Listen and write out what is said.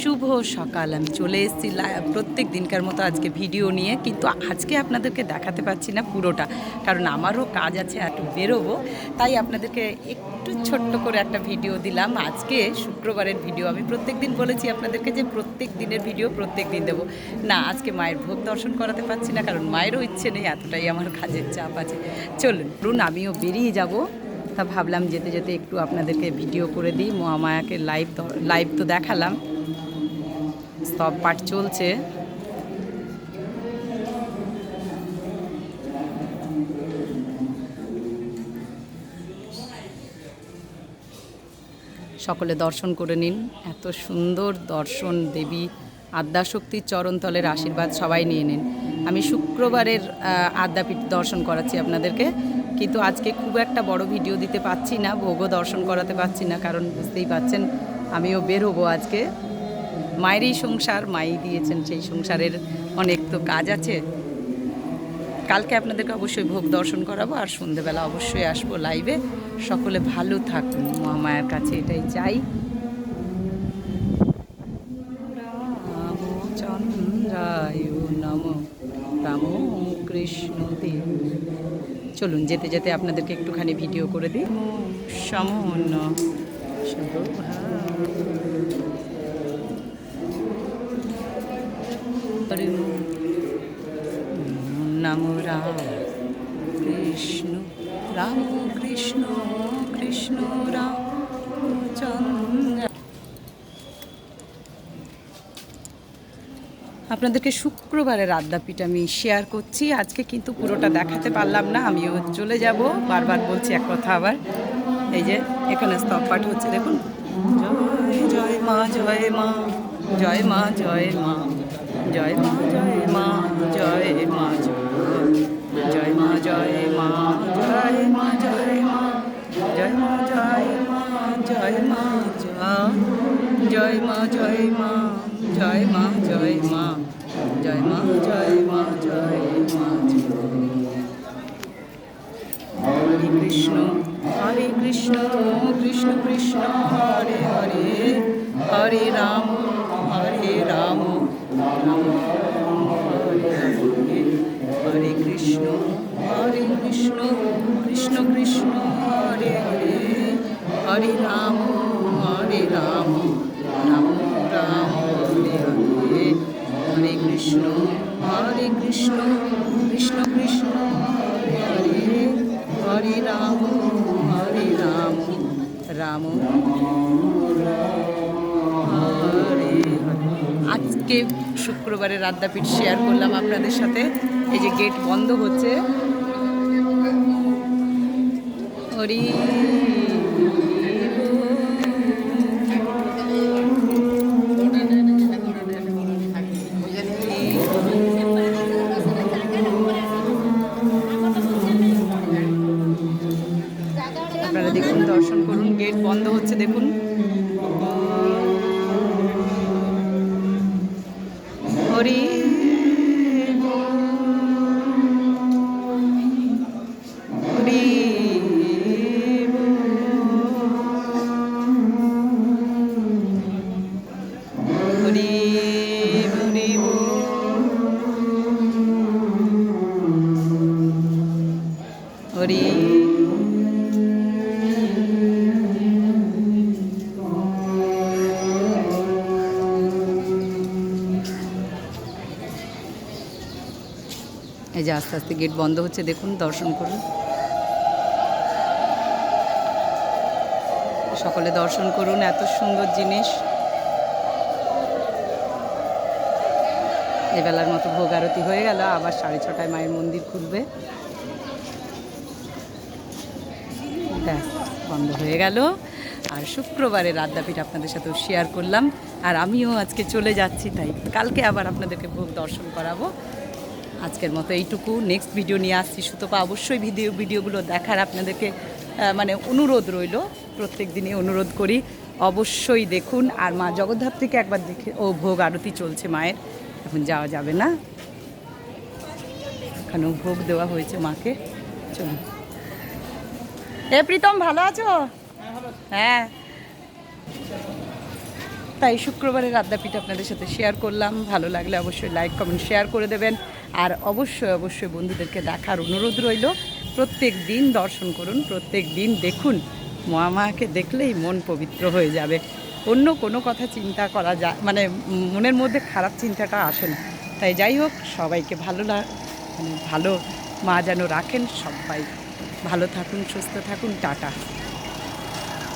শুভ সকাল। আমি চলে এসেছি প্রত্যেক দিনকার মতো আজকে ভিডিও নিয়ে, কিন্তু আজকে আপনাদেরকে দেখাতে পাচ্ছি না পুরোটা, কারণ আমারও কাজ আছে একটু বেরোবো, তাই আপনাদেরকে একটু ছোট্ট করে একটা ভিডিও দিলাম। আজকে শুক্রবারের ভিডিও, আমি প্রত্যেক দিন বলেছি আপনাদেরকে যে প্রত্যেক দিনের ভিডিও প্রত্যেক দিন দেবো। না, আজকে মায়ের ভোগ দর্শন করাতে পারছি না, কারণ মায়েরও ইচ্ছে নেই, এতটাই আমার কাজের চাপ আছে। চলুন, রুন, আমিও বেরিয়ে যাব। তা ভাবলাম যেতে যেতে একটু আপনাদেরকে ভিডিও করে দিই, মহামায়াকে লাইভ লাইভ তো দেখালাম। স্তব পাঠ চলছে। সকলে দর্শন করে নিন। এত সুন্দর দর্শন, দেবী আদ্যাশক্তির চরণতলের আশীর্বাদ সবাই নিয়ে নিন। আমি শুক্রবারের আদ্যাপীঠ দর্শন করাচ্ছি আপনাদেরকে। কিন্তু আজকে খুব একটা বড় ভিডিও দিতে পাচ্ছি না, ভোগও দর্শন করাতে পারছি না, কারণ বুঝতেই পাচ্ছেন আমিও বের হব আজকে। মায়েরই সংসার, মাই দিয়েছেন সেই সংসারের অনেক তো কাজ আছে। কালকে আপনাদেরকে অবশ্যই ভোগ দর্শন করাবো আর সন্ধেবেলা অবশ্যই আসব লাইভে সকলে ভালো থাকুন মহামায়ার কাছে এটাই চাই। কৃষ্ণ চলুন, যেতে যেতে আপনাদেরকে একটুখানি ভিডিও করে দিই। সমন নম রাম কৃষ্ণ রাম কৃষ্ণ কৃষ্ণ রাম চন্দ্র আপনাদেরকে শুক্রবারের আদ্যাপীঠ আমি শেয়ার করছি। আজকে কিন্তু পুরোটা দেখাতে পারলাম না, আমিও চলে যাব। বারবার বলছি এক কথা আবার। এই যে, এখানে স্তব পাঠ হচ্ছে, দেখুন। জয় জয় মা জয় মা জয় মা জয় মা জয় মা জয় মা জয় মা। জয় মা জয় মা জয় মা জয় মা জয় মা জয় মা জয় মা। হরে কৃষ্ণ হরে কৃষ্ণ কৃষ্ণ কৃষ্ণ, হরে হরে হরে রাম হরে রাম রাম হরে হরে কৃষ্ণ হরে কৃষ্ণ কৃষ্ণ কৃষ্ণ, হরে হরে হরে রাম হরে রাম। হরে কৃষ্ণ হরে কৃষ্ণ কৃষ্ণ কৃষ্ণ, হরে হরে রাম হরে রাম রাম। হরে। আজকে শুক্রবারের আদ্যাপীঠ শেয়ার করলাম আপনাদের সাথে। এই যে গেট বন্ধ হচ্ছে। হরি হরি এই যে আস্তে আস্তে গেট বন্ধ হচ্ছে, দেখুন, দর্শন করুন। সকলে দর্শন করুন, এত সুন্দর জিনিস। এবেলার মতো ভোগ আরতি হয়ে গেল, আবার সাড়ে ছটায় মায়ের মন্দির খুলবে। ব্যাস বন্ধ হয়ে গেল। আর শুক্রবারের আদ্যাপীঠ আপনাদের সাথেও শেয়ার করলাম। আর আমিও আজকে চলে যাচ্ছি, তাই কালকে আবার আপনাদেরকে ভোগ দর্শন করাবো। আজকের মতো এইটুকু। নেক্সট ভিডিও নিয়ে আসছি সুতপা। অবশ্যই ভিডিও ভিডিওগুলো দেখার আপনাদেরকে মানে অনুরোধ রইল। প্রত্যেক দিনই অনুরোধ করি। অবশ্যই দেখুন। আর মা জগদ্ধাত্রীকে একবার দেখে ও ভোগ আরতি চলছে মায়ের। এখন যাওয়া যাবে না। এখানেও ভোগ দেওয়া হয়েছে মাকে। চলুন। এ, প্রীতম, ভালো আছো? হ্যাঁ। তাই শুক্রবারের আড্ডাপিঠ আপনাদের সাথে শেয়ার করলাম। ভালো লাগলে অবশ্যই লাইক কমেন্ট শেয়ার করে দেবেন। আর অবশ্যই অবশ্যই বন্ধুদেরকে দেখার অনুরোধ রইল, প্রত্যেক দিন দর্শন করুন, প্রত্যেক দিন দেখুন। মহামাকে দেখলেই মন পবিত্র হয়ে যাবে। অন্য কোনো কথা চিন্তা করা যায় মানে মনের মধ্যে খারাপ চিন্তাটা আসে না। তাই যাই হোক, সবাইকে ভালো মানে ভালো মা যেন রাখেন সবাই ভালো থাকুন সুস্থ থাকুন টাটা।